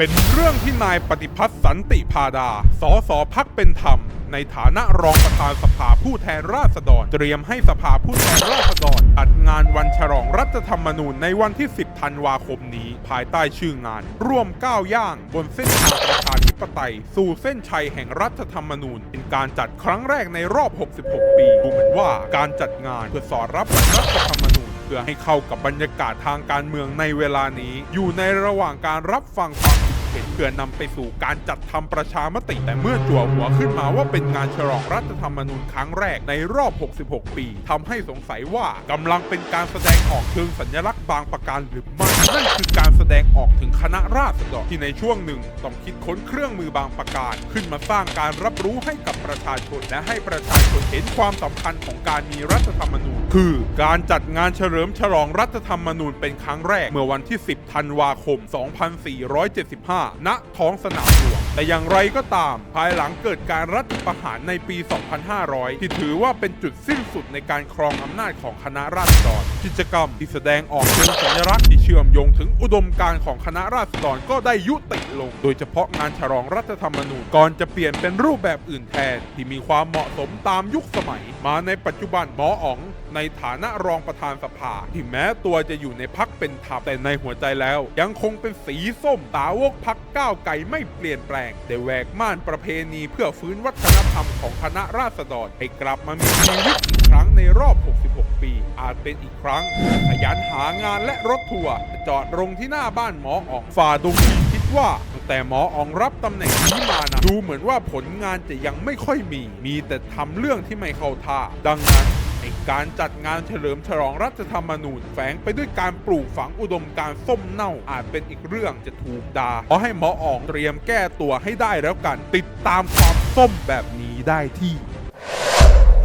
เป็นเรื่องที่นายปฏิพัฒน์สันติพาดา สสพักเป็นธรรม ในฐานะรองประธานสภาผู้แทนราษฎร เตรียมให้สภาผู้แทนราษฎรจัดงานวันฉลองรัฐธรรมนูญในวันที่ 10 ธันวาคมนี้ ภายใต้ชื่องาน ร่วมก้าวย่าง บนเส้นทางประชาธิปไตย สู่เส้นชัยแห่งรัฐธรรมนูญ เป็นการจัดครั้งแรกในรอบ 66 ปี ดูเหมือนว่าการจัดงานเพื่อสอดรับรัฐธรรมนูญเพื่อให้เข้ากับบรรยากาศทางการเมืองในเวลานี้ อยู่ในระหว่างการรับฟังความ เห็นเพื่อนำไปสู่การจัดทำประชามติ แต่เมื่อจั่วหัวขึ้นมาว่าเป็นงานฉลองรัฐธรรมนูญครั้งแรกในรอบ 66 ปีทำให้สงสัยว่ากำลังเป็นการแสดงออกเชิงสัญลักษณ์ บางประการหรือไม่นั่นคือการแสดงออกถึงคณะราษฎรที่ในช่วงหนึ่งต้องคิดค้นเครื่องมือบางประการ ขึ้นมาสร้างการรับรู้ให้กับประชาชน และให้ประชาชนเห็นความสำคัญของการมีรัฐธรรมนูญ คือการจัดงานเฉลิมฉลองรัฐธรรมนูญเป็นครั้งแรกเมื่อวันที่ 10 ธันวาคม 2475 ณ ท้องสนามหลวง แต่อย่างไรก็ตาม ภายหลังเกิดการรัฐประหารในปี 2500 ที่ถือว่าเป็นจุดสิ้นสุดในการครองอำนาจของคณะราษฎร กิจกรรมที่แสดงออกเชิงสัญลักษณ์ที่เชื่อมโยงถึงอุดมการณ์ของคณะราษฎรก็ได้ยุติ ลง โดยเฉพาะงานฉลองรัฐธรรมนูญก่อนจะเปลี่ยนเป็นรูปแบบอื่นแทน ที่มีความเหมาะสมตามยุคสมัย มาในปัจจุบันหมออ๋องในฐานะรองประธานสภา ที่แม้ตัวจะอยู่ในพักเป็นธรรมแต่ในหัวใจแล้ว ยังคงเป็นสีส้มตาวกพักก้าวไกลไม่เปลี่ยนแปลงได้แหวกม่านประเพณีเพื่อฟื้นวัฒนธรรมของคณะราษฎรให้กลับมามีชีวิตอีกครั้งในรอบ 66 ปี อาจเป็นอีกครั้งขยันหางานและรถทัวร์จอดลงที่หน้าบ้านหมออ๋องฝ่าดง ว่าตั้งแต่หมออองรับตำแหน่งนี้มานะดูเหมือนว่าผลงานจะยังไม่ค่อยมี มีแต่ทำเรื่องที่ไม่เข้าท่า ดังนั้นการจัดงานเฉลิมฉลองรัฐธรรมนูญแฝงไปด้วยการปลูกฝังอุดมการส้มเน่าอาจเป็นอีกเรื่องจะถูกดา่าขอให้หมออ๋องเตรียมแก้ตัวให้ได้แล้วกัน ติดตามความส้มแบบนี้ได้ที่